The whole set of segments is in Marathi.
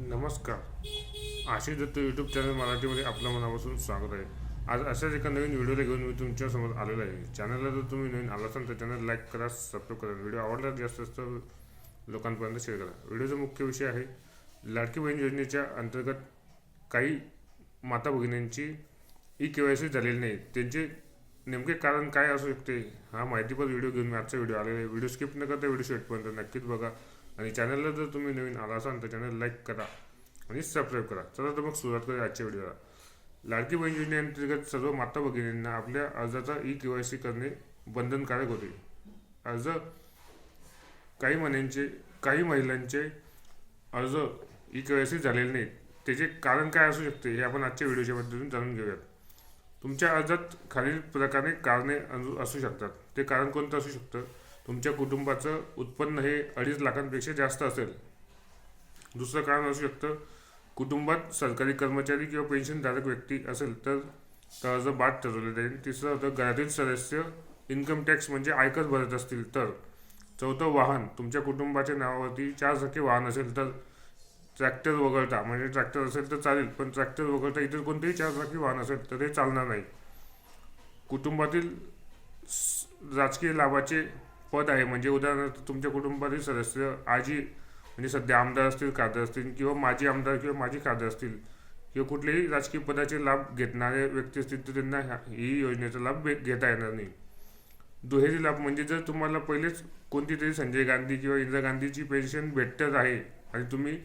नमस्कार. आशिष दत्त यूट्यूब चॅनल मराठीमध्ये आपलं मनापासून स्वागत आहे. आज अशाच एका नवीन व्हिडिओला घेऊन मी तुमच्यासमोर आलेलो आहे. चॅनलला जर तुम्ही नवीन आला असाल तर चॅनल लाईक करा सबस्क्राईब करा. व्हिडिओ आवडला जास्त जास्त लोकांपर्यंत शेअर करा. व्हिडिओचा मुख्य विषय आहे लाडकी बहीण योजनेच्या अंतर्गत काही माता भगिनींची ई के वाय सी झालेली नाही. त्यांचे नेमके कारण काय असू शकते हा माहितीपर व्हिडिओ घेऊन मी आजचा व्हिडिओ आलेला आहे. व्हिडिओ स्किप न करता व्हिडिओ शेवटपर्यंत नक्कीच बघा. आणि चॅनलला जर तुम्ही नवीन आला असाल तर चॅनल लाईक करा आणि सबस्क्राईब करा. चला तर मग सुरुवात करूया आजच्या व्हिडिओला लाडकी बहीण योजनेअंतर्गत सर्व माता भगिनींना आपल्या अर्जाचा ई के वाय सी करणे बंधनकारक होते. अर्ज काही महिन्यांचे काही महिलांचे अर्ज ई के वाय सी झालेले नाहीत. त्याचे कारण काय असू शकते हे आपण आजच्या व्हिडिओच्या माध्यमातून जाणून घेऊयात. तुमच्या अर्जात खालील प्रकारे कारणे असू शकतात. ते कारण कोणतं असू शकतं? तुमच्या कुटुंबाचं उत्पन्न हे अडीच लाखांपेक्षा जास्त असेल. दुसरं कारण असू शकतं कुटुंबात सरकारी कर्मचारी किंवा पेन्शनधारक व्यक्ती असेल तर कर्ज अर्ज बाद ठरवले जाईल. तिसरं होतं घरातील सदस्य इन्कम टॅक्स म्हणजे आयकर भरत असतील तर. चौथं वाहन तुमच्या कुटुंबाच्या नावावरती चार चाकी वाहन असेल तर ट्रॅक्टर वगळता म्हणजे ट्रॅक्टर असेल तर चालेल पण ट्रॅक्टर वगळता इतर कोणतेही चार चाकी वाहन असेल तर ते चालणार नाही. कुटुंबातील राजकीय लाभाचे पद आहे. म्हणजे उदाहरणार्थ तुमच्या कुटुंबातील सदस्य आजी म्हणजे सध्या आमदार असतील खासदार असतील किंवा माजी आमदार किंवा माजी खासदार असतील किंवा कुठलेही राजकीय पदाचे लाभ घेणारे व्यक्ती असतील तर त्यांना ही योजनेचा लाभ घेता येणार नाही. दुहेरी लाभ म्हणजे जर तुम्हाला पहिलेच कोणती तरी संजय गांधी किंवा इंदिरा गांधीची पेन्शन भेटत आहे आणि तुम्ही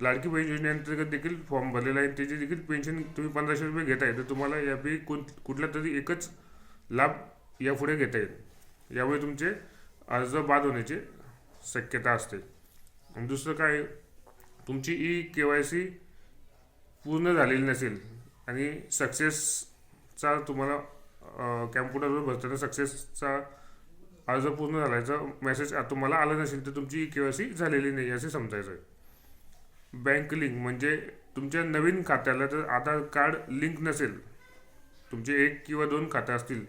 लाडकी बहीण योजनेअंतर्गत देखील फॉर्म भरलेला आहे त्याची देखील पेन्शन तुम्ही पंधराशे रुपये घेताय तर तुम्हाला यापैकी कोण कुठला तरी एकच लाभ यापुढे घेता येईल. यामुळे तुमचे अर्ज बाद होण्याची शक्यता असते. आणि दुसरं काय तुमची ई के वाय सी पूर्ण झालेली नसेल आणि सक्सेसचा तुम्हाला कॅम्प्युटरवर भरताना सक्सेसचा अर्ज पूर्ण झाल्याचा मेसेज तुम्हाला आला नसेल तर तुमची ई के वाय सी झालेली नाही असे समजायचं आहे बँक लिंक म्हणजे तुमच्या नवीन खात्याला जर आधार कार्ड लिंक नसेल तुमचे एक किंवा दोन खाते असतील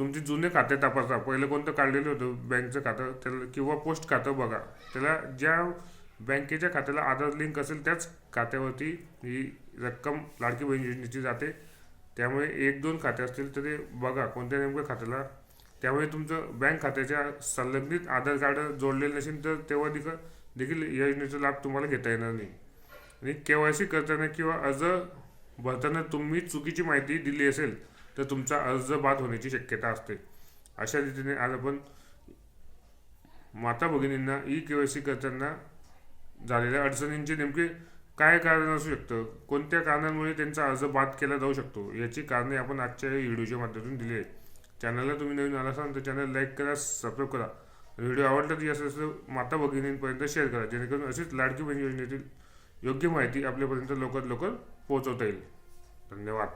तुमचे जुने खाते तपासा. पहिलं कोणतं काढलेलं होतं? बँकचं खातं त्याला किंवा पोस्ट खातं बघा. त्याला ज्या बँकेच्या खात्याला आधार लिंक असेल त्याच खात्यावरती ही रक्कम लाडकी बहीण योजनेची जाते. त्यामुळे एक दोन खाते असतील तर ते बघा कोणत्या नेमक्या खात्याला. त्यामुळे तुमचं बँक खात्याच्या संलग्नित आधार कार्ड जोडलेलं नसेल तर तेव्हा देखील देखील या योजनेचा लाभ तुम्हाला घेता येणार नाही. आणि के वाय सी करताना किंवा अर्ज भरताना तुम्ही चुकीची माहिती दिली असेल तर तुमचा अर्ज बाद होण्याची शक्यता असते. अशा रीतीने आज आपण माता भगिनींना ई के वाय सी करताना झालेल्या अडचणींचे नेमके काय कारण असू शकतं? कोणत्या कारणांमुळे त्यांचा अर्ज बाद केला जाऊ शकतो? याची कारणे आपण आजच्या या व्हिडिओच्या माध्यमातून दिली आहेत. चॅनलला तुम्ही नवीन आला असाल तर चॅनल लाईक करा सबस्क्राईब करा. व्हिडिओ आवडला तर असं जास्त माता भगिनींपर्यंत शेअर करा जेणेकरून अशीच लाडकी बहीण योजनेतील योग्य माहिती आपल्यापर्यंत लवकरात लवकर पोहोचवता येईल. धन्यवाद.